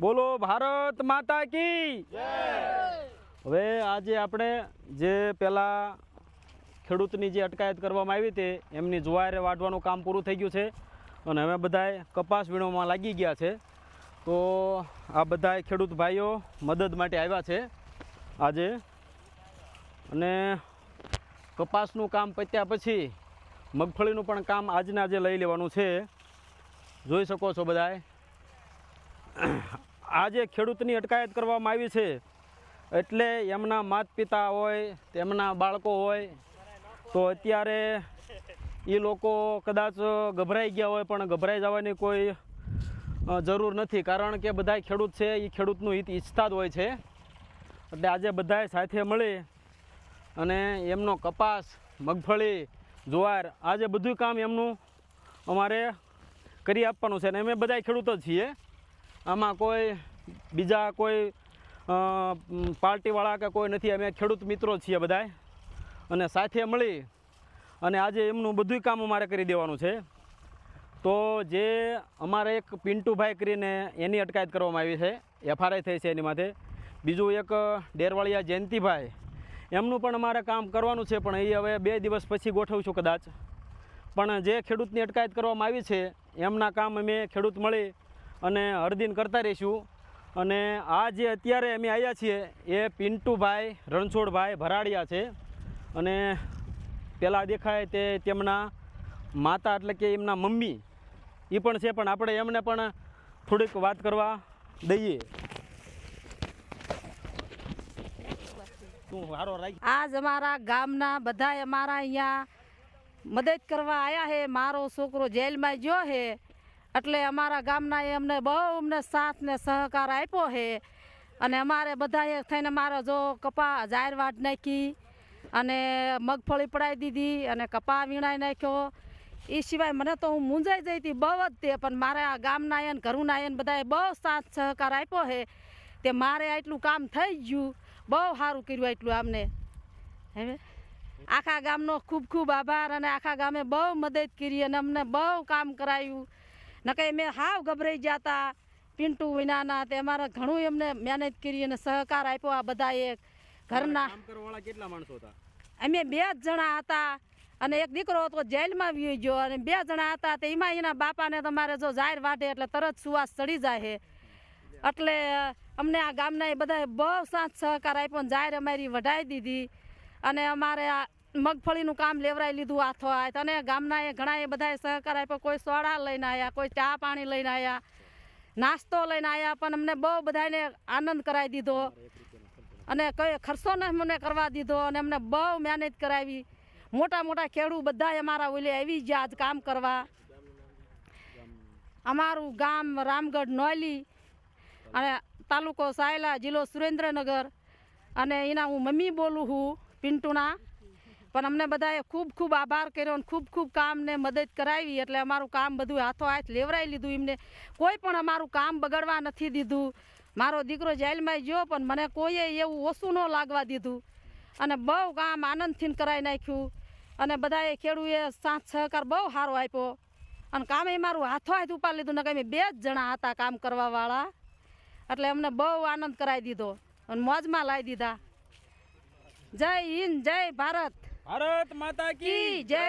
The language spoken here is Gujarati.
બોલો ભારત માતા કી. હવે આજે આપણે જે પહેલાં ખેડૂતની જે અટકાયત કરવામાં આવી હતી, એમની જુવારે વાઢવાનું કામ પૂરું થઈ ગયું છે. અને હવે બધાય કપાસ વીણવામાં લાગી ગયા છે. તો આ બધાય ખેડૂત ભાઈઓ મદદ માટે આવ્યા છે આજે. અને કપાસનું કામ પત્યા પછી મગફળીનું પણ કામ આજના આજે લઈ લેવાનું છે. જોઈ શકો છો બધાય. આજે ખેડૂતની અટકાયત કરવામાં આવી છે. એટલે એમના માત પિતા હોય, તેમના બાળકો હોય, તો અત્યારે એ લોકો કદાચ ગભરાઈ ગયા હોય, પણ ગભરાઈ જવાની કોઈ જરૂર નથી. કારણ કે બધા ખેડૂત છે એ ખેડૂતનું હિત ઈચ્છતા જ હોય છે. એટલે આજે બધાએ સાથે મળી અને એમનો કપાસ, મગફળી, જુવાર, આજે બધું કામ એમનું અમારે કરી આપવાનું છે. અને અમે બધા ખેડૂતો છીએ. આમાં કોઈ બીજા કોઈ પાર્ટીવાળા કે કોઈ નથી. અમે ખેડૂત મિત્રો છીએ બધાય. અને સાથે મળી અને આજે એમનું બધું કામ અમારે કરી દેવાનું છે. તો જે અમારે એક પિન્ટુભાઈ કરીને એની અટકાયત કરવામાં આવી છે. એફઆરઆઈ થઈ છે એની માથે. બીજું એક ડેરવાળિયા જયંતિભાઈ. એમનું પણ અમારે કામ કરવાનું છે, પણ એ હવે બે દિવસ પછી ગોઠવું છું કદાચ. પણ જે ખેડૂતની અટકાયત કરવામાં આવી છે, એમના કામ અમે ખેડૂત મળી અને હરદિન કરતા રહીશું. અને આ જે અત્યારે અમે આવ્યા છીએ, એ પિન્ટુભાઈ રણછોડભાઈ ભરાડિયા છે. અને પેલા દેખાય તે તેમના માતા એટલે કે એમના મમ્મી એ પણ છે, પણ આપણે એમને પણ થોડીક વાત કરવા દઈએ. આજ અમારા ગામના બધા અમારા અહીંયા મદદ કરવા આવ્યા હે, મારો છોકરો જેલમાં ગયો હે એટલે અમારા ગામના એ અમને બહુ અમને સાથ ને સહકાર આપ્યો હે અને અમારે બધાએ થઈને મારો જો કપા જાહેર વાટ નાખી અને મગફળી પડાવી દીધી અને કપા વીણાઈ નાખ્યો. એ સિવાય મને તો હું મૂંઝાઈ જઈ હતી બહુ જ તે, પણ મારે આ ગામના એને ઘરુના એને બધાએ બહુ સાથ સહકાર આપ્યો હે તે મારે આટલું કામ થઈ ગયું. બહુ સારું કર્યું આટલું આમને. હવે આખા ગામનો ખૂબ ખૂબ આભાર અને આખા ગામે બહુ મદદ કરી અને અમને બહુ કામ કરાયું. નકે મેં હાવ ગભરાઈ ગયા હતા પિન્ટુ વિનાના તે અમારે ઘણું એમને મહેનત કરી અને સહકાર આપ્યો આ બધાએ. ઘરના કેટલા માણસો હતા? અમે બે જ જણા હતા અને એક દીકરો હતો જેલમાં વી ગયો અને બે જણા હતા તે એમાં એના બાપાને તમારે જો જાહેર વાઢે એટલે તરત સુવાસ ચડી જાય છે એટલે અમને આ ગામના એ બધાએ બહુ સાથ સહકાર આપ્યો જાહેર અમારી વઢાઈ દીધી. અને અમારે આ મગફળીનું કામ લેવરાઈ લીધું હાથો આય અને ગામના એ ઘણા એ બધાએ સહકાર આપ્યો. કોઈ સોડા લઈને આવ્યા કોઈ ચા પાણી લઈને આવ્યા નાસ્તો લઈને આવ્યા પણ અમને બહુ બધાને આનંદ કરાવી દીધો. અને કોઈ ખર્ચો ન મને કરવા દીધો અને અમને બહુ મહેનત કરાવી. મોટા મોટા ખેડૂત બધા અમારા ઓલે આવી ગયા આજ કામ કરવા. અમારું ગામ રામગઢ નોયલી અને તાલુકો સાયલા જિલ્લો સુરેન્દ્રનગર. અને એના હું મમ્મી બોલું છું પિન્ટુના. પણ અમને બધાએ ખૂબ ખૂબ આભાર કર્યો અને ખૂબ ખૂબ કામને મદદ કરાવી એટલે અમારું કામ બધું હાથો હાથ લેવરાઈ લીધું એમને. કોઈ પણ અમારું કામ બગડવા નથી દીધું. મારો દીકરો જેલમાં ગયો પણ મને કોઈએ એવું ઓછું ન લાગવા દીધું. અને બહુ કામ આનંદથી કરાવી નાખ્યું. અને બધાએ ખેડૂએ સાથ સહકાર બહુ સારો આપ્યો. અને કામે મારું હાથો હાથ ઉપાડી લીધું ને કંઈ બે જ જણા હતા કામ કરવાવાળા. એટલે અમને બહુ આનંદ કરાવી દીધો અને મોજમાં લાવી દીધા. જય હિન્દ, જય ભારત. ભારત માતા કી જય.